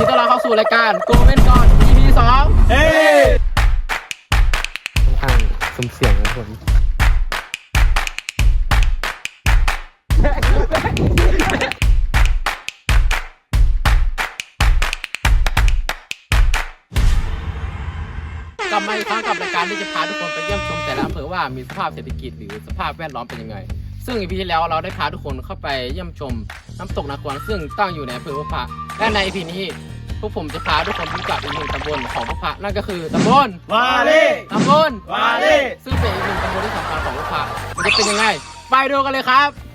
ดีต้อนรับเข้าสู่รายการโกเว้นก่อน EP สองเฮ้ยค่อนข้างสุ่มเสี่ยงนะทุกคนกลับมาอีกครั้งกับรายการที่จะพาทุกคนไปเยี่ยมชมแต่ละอำเภอว่ามีสภาพเศรษฐกิจหรือสภาพแวดล้อมเป็นยังไง ซึ่งอีพีที่แล้วเราได้พาทุกคนเข้าไปเยี่ยมชมน้ำตกนาควนซึ่งตั้งอยู่ในอำเภอพบพระและในอีพีนี้พวกผมจะพาทุกคนรู้จักอีกหนึ่งตำบลของพบพระนั่นก็คือตำบลวาเล่ตำบลวาเล่ซึ่งเป็นอีกหนึ่งตำบลที่สำคัญของพบพระมันจะเป็นยังไงไปดูกันเลยครับ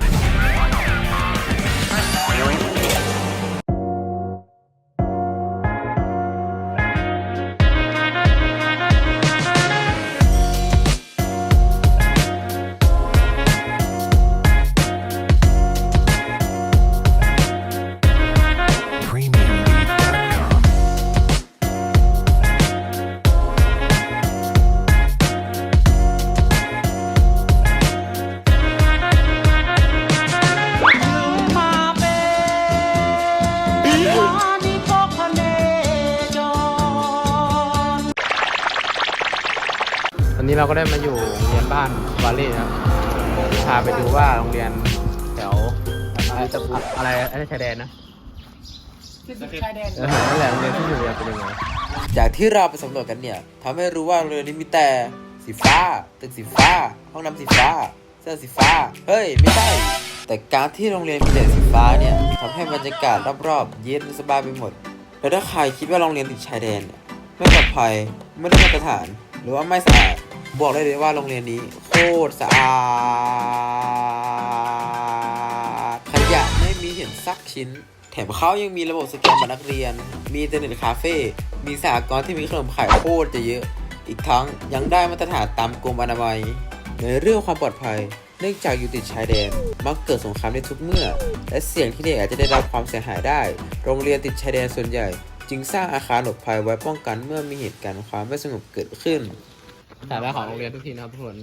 ตอนนี้เราก็ได้มาอยู่โรงเรียนบ้านวาเล่ครับพาไปดูว่าโรงเรียนแถวอะไรจะอะไรอะไรชายแดนนะเออนั่นแหละโรงเรียนที่อยู่เนี่ยเป็นยังไงจากที่เราไปสำรวจกันเนี่ยทำให้รู้ว่าโรงเรียนนี้มีแต่สีฟ้าตึกสีฟ้า ห้องน้ำสีฟ้า เสื้อสีฟ้า เฮ้ย ไม่ใช่ แต่การที่โรงเรียนมีแต่สีฟ้าเนี่ยทำให้บรรยากาศรอบๆเย็นสบายไปหมด แล้วถ้าใครคิดว่าโรงเรียนติดชายแดนเนี่ยไม่ปลอดภัย ไม่ได้มาตรฐาน หรือว่าไม่สะอาด บอกได้เลยว่าโรงเรียนนี้โคตรสะอาดขยะไม่มีเห็นสักชิ้น แถมเขายังมีระบบสแกนบัตรนักเรียน มีอินเทอร์เน็ตคาเฟ่มีสหกรณ์ที่มีขนมขายโคตรจะเยอะ อีกทั้งยังได้มาตรฐานตามกรมอนามัย ในเรื่องความปลอดภัยเนื่องจากอยู่ติดชายแดน มักเกิดสงครามได้ทุกเมื่อ และเสี่ยงที่เด็กอาจจะได้รับความเสียหายได้ โรงเรียนติดชายแดนส่วนใหญ่ จึงสร้างอาคารหลบภัยไว้ป้องกันเมื่อมีเหตุการณ์ความไม่สงบเกิดขึ้น แต่ละของโรงเรียนทุกที่นะครับทุกคน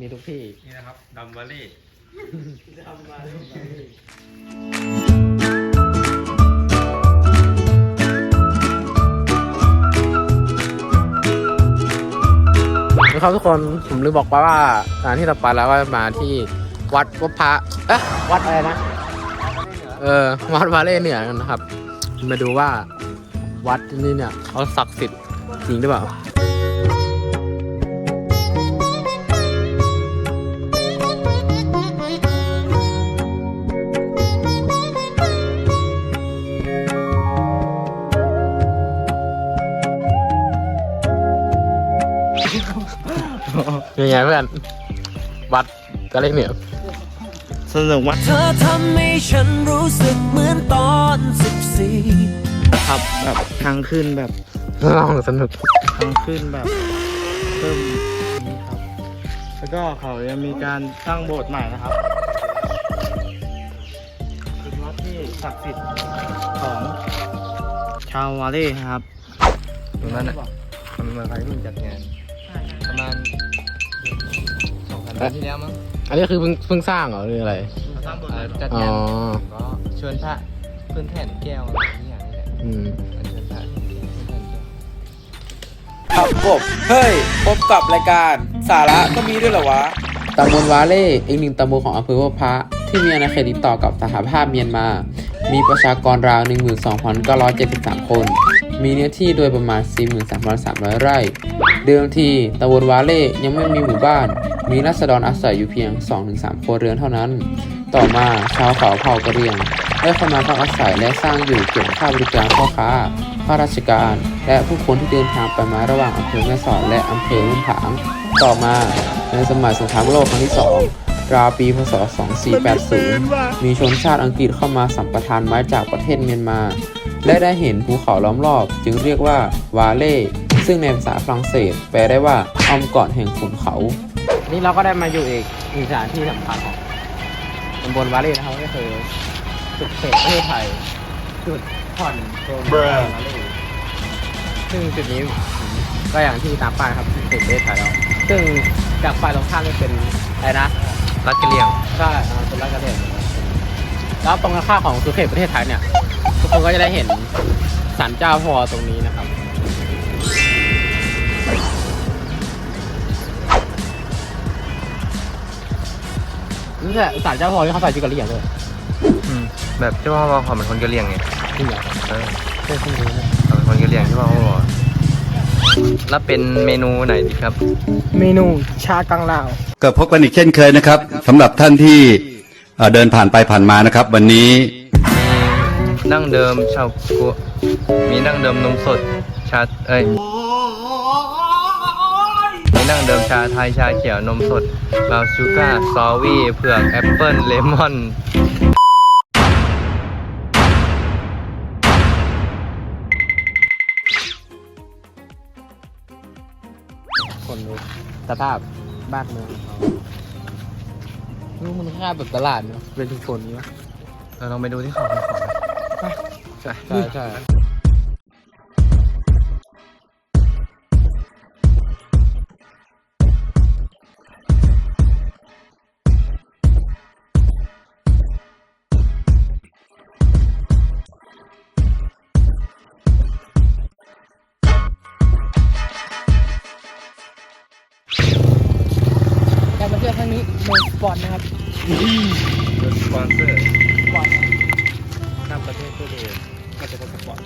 มีทุกที่ นี่นะครับดัมวาเล่นะครับทุกคนผมลืมบอกไปว่าการที่เราไปแล้วก็มาที่วัดวัดพระเอ๊ะวัดอะไรนะ เออวัดวาเล่เหนือกันนะครับ มาดูว่าวัดที่นี่เนี่ยเขาศักดิ์สิทธิ์จริงหรือเปล่า ยังไงเพื่อนวัดก็เล็กเหนือสนุกมากเธอทำให้ฉันรู้สึกเหมือนตอนสิบสี่ครับแบบทางขึ้นแบบลองสนุกทางขึ้นแบบเพิ่มนี้ครับ แล้วก็เขายังมีการสร้างโบสถ์ใหม่นะครับเป็นวัดที่ศักดิ์สิทธิ์ของชาววาเล่ครับตรงนั้นอะมันเมืองใครเพิ่งจัดงานประมาณสองสาม เดือนที่แล้วมั้งอันนี้คือเพิ่งเพิ่งสร้างเหรอหรืออะไร สร้างโบสถ์เอ่ใหม่อจัดอ๋องานก็เชิญพระพื้นแผ่นแก้วอะไรอย่างนี้แหละอืมอันเชิญพระพื้นแผ่นแก้ว ครับผมเฮ้ย พบกับรายการสาระก็มีด้วยเหรอวะ ตำบลวาเล่อีกหนึ่งตำบลของอำเภอพบพระที่มีอาณาเขตติดต่อกับสหภาพเมียนมา มีประชากรราว 12,973 คน มีเนื้อที่โดยประมาณ 43,300 ไร่ เดิมทีตำบลวาเล่ยังไม่มีหมู่บ้าน มีรัษฎรอาศัยอยู่เพียง 2-3 ครัวเรือนเท่านั้น ต่อมาชาวเขาเผ่ากะเหรี่ยงได้เข้ามาพักอาศัยและสร้างอยู่เก็บค่าบริการพ่อค้าข้าราชการ และผู้คนที่เดินทางไปมาระหว่างอำเภอแม่สอดและอำเภอลุ่มผาง ต่อมาในสมัยสงครามโลกครั้งที่2ราวปีพศ 2480 มีชนชาติอังกฤษเข้ามาสัมปทานไม้จากประเทศเมียนมา และได้เห็นภูเขาล้อมรอบ จึงเรียกว่าวาเล่ซึ่งในภาษาฝรั่งเศส แปลได้ว่าอ้อมกอดแห่งขุนเขา นี่เราก็ได้มาอยู่อีกอีกสถานที่สำคัญของตำบลวาเล่นะครับก็คือจุดเสกประเทศไทยจุดผ่อนโซนวาเล่ซึ่งจุดนี้ก็อย่างที่ตามป้ายครับจุดเสกประเทศไทยแล้วซึ่งจากฝ่ายตรงข้ามนี่เป็นอะไรนะรัดกระเลียงใช่เป็นรัฐกระเด็นแล้วตรงข้ามของสุดเขตประเทศไทยเนี่ยทุกคนก็จะได้เห็นศาลเจ้าพอตรงนี้นะครับ นี่แหละศาลเจ้าพ่อที่เขาใส่ชุดกะเหรี่ยงด้วยอืมแบบเจ้าพ่อบอกเขาเป็นคนกะเหรี่ยงไงจริงเหรอเออไม่เพิ่งรู้นะเขาเป็นคนกะเหรี่ยงที่พ่อเขาบอกแล้วเป็นเมนูไหนดีครับ เมนูชากังลาว ก็พบกันอีกเช่นเคยนะครับสำหรับท่านที่เอ่อเดินผ่านไปผ่านมานะครับ วันนี้มีดั้งเดิมชาวกัวมีดั้งเดิมนมสดชาเอ้ยมีดั้งเดิม ชาไทยชาเขียวนมสดบราวน์ชูการ์สตรอเบอรี่เผือกแอปเปิ้ลเลมอนคนรู้สภาพบ้านเมืองของเขารู้มันค่าแบบตลาดเนาะเป็นชุมชนนี้วะเราลองไปดูที่เขาเป็นของไปใช่ใช่ การมาเที่ยวครั้งนี้โนสปอร์ตนะครับสปอนเซอร์สปอร์ตข้ามประเทศเพื่อเดินก็จะได้สปอร์ต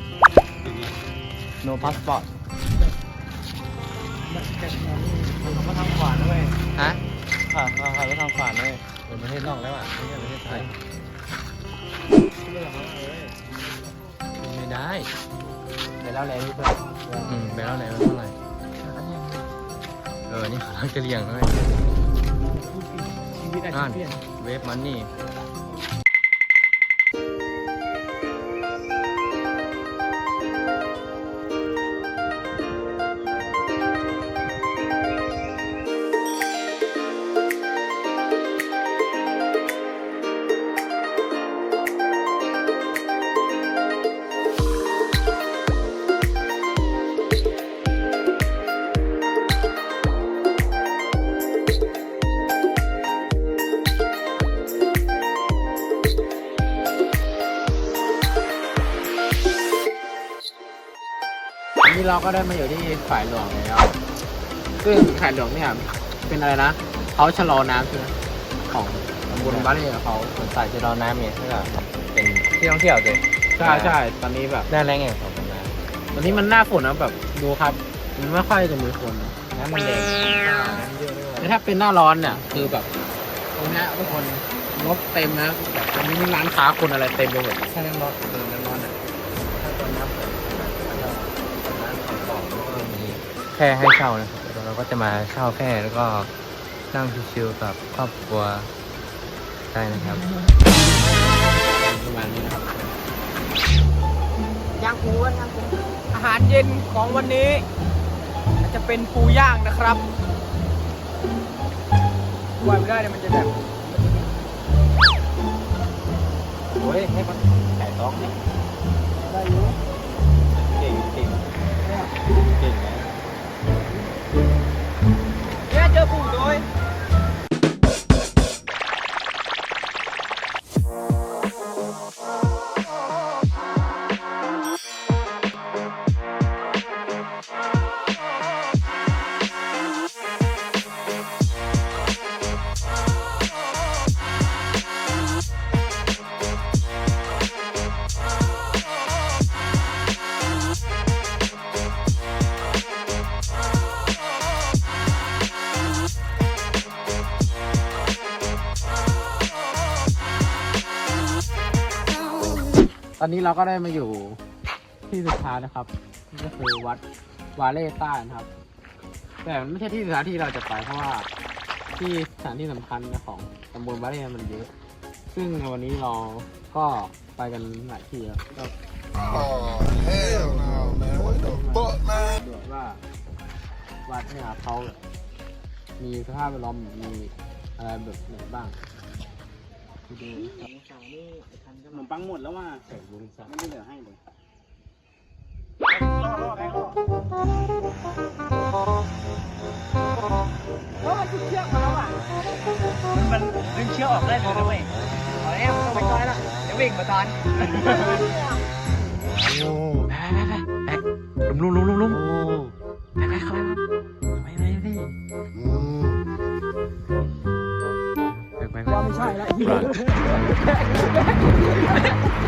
no passport เขาก็ทำขวานด้วยฮะค่ะค่ะค่ะก็ทำขวานด้วยเป็นประเทศนอกแล้วอะไม่ใช่ประเทศไทยไม่ได้ไปแล้วแล้วนี่เพื่อนอืมไปแล้วไหนเท่าไหร่เออ นี่ขากะเหรี่ยงด้วย ชีวิตอาชีพเปลี่ยน เวฟมันนี่ นนี้เราก็ได้มาอยู่ที่ฝ่ายหลวงแล้วซึ่งฝ่ายหลวงเนี่ยเป็นอะไรนะเขาชะลอน้ำใช่ไหมของตำบลบ้านเร่เขาสวนสายจะรอน้ำเนี่ยเพื่อเป็นที่ท่องเที่ยวเลยใช่ใช่ตอนนี้แบบหน้าแรงไงของผมนะตอนนี้มันหน้าฝนนะแบบดูครับมันไม่ค่อยจะมีคนนะน้ำมันแดงแต่ถ้าเป็นหน้าร้อนเนี่ยคือแบบตรงเนี้ยทุกคนรถเต็มนะแบบตอนนี้มีร้านค้าคนอะไรเต็มไปหมดถ้าน้ำร้อนเออน้ำร้อน ค่ให้เช่านะครับเดี๋ยวเราก็จะมาเช่าแค่แล้วก็นั่งชิวๆกับครอบครัวได้นะครับประมาณนี้นะครับย่างปูกันย่างปูอาหารเย็นของวันนี้ จะเป็นปูย่างนะครับวางไม่ได้เดี๋ยวมันจะแบบโอ้ยให้มันไก่ต้องเนี่ยได้อยู่เก่งเก่งเก่ง ตอนนี้เราก็ได้มาอยู่ที่สุดท้ายนะครับนี่ก็คือวัดวาเล่ใต้นะครับ แต่มันไม่ใช่ที่สุดท้ายที่เราจะไปเพราะว่าที่สถานที่สำคัญของตำบลวาเล่มันเยอะ ซึ่งในวันนี้เราก็ไปกันหลายที่แล้วก็ Hell no, man. What the fuck, man? ดูว่าวัดเนี่ยเขามีสภาพแวดล้อมมีอะไรแบบไหนบ้างดู ขนมปังหมดแล้วว่าใส่ลุงสัไม่ได้เหลือให้เลยเพราะมันถูกเชือกมาแล้วอะมันดึงเชือกออกได้เลยนะเว้ยเอาแล้วไม่ต้องไปก้อยละเดี๋ยววิ่งมาตอนไปไปไปลุง Oh. ไปไปเข้าไปไปพี่ Mm. ไปไปไป 二来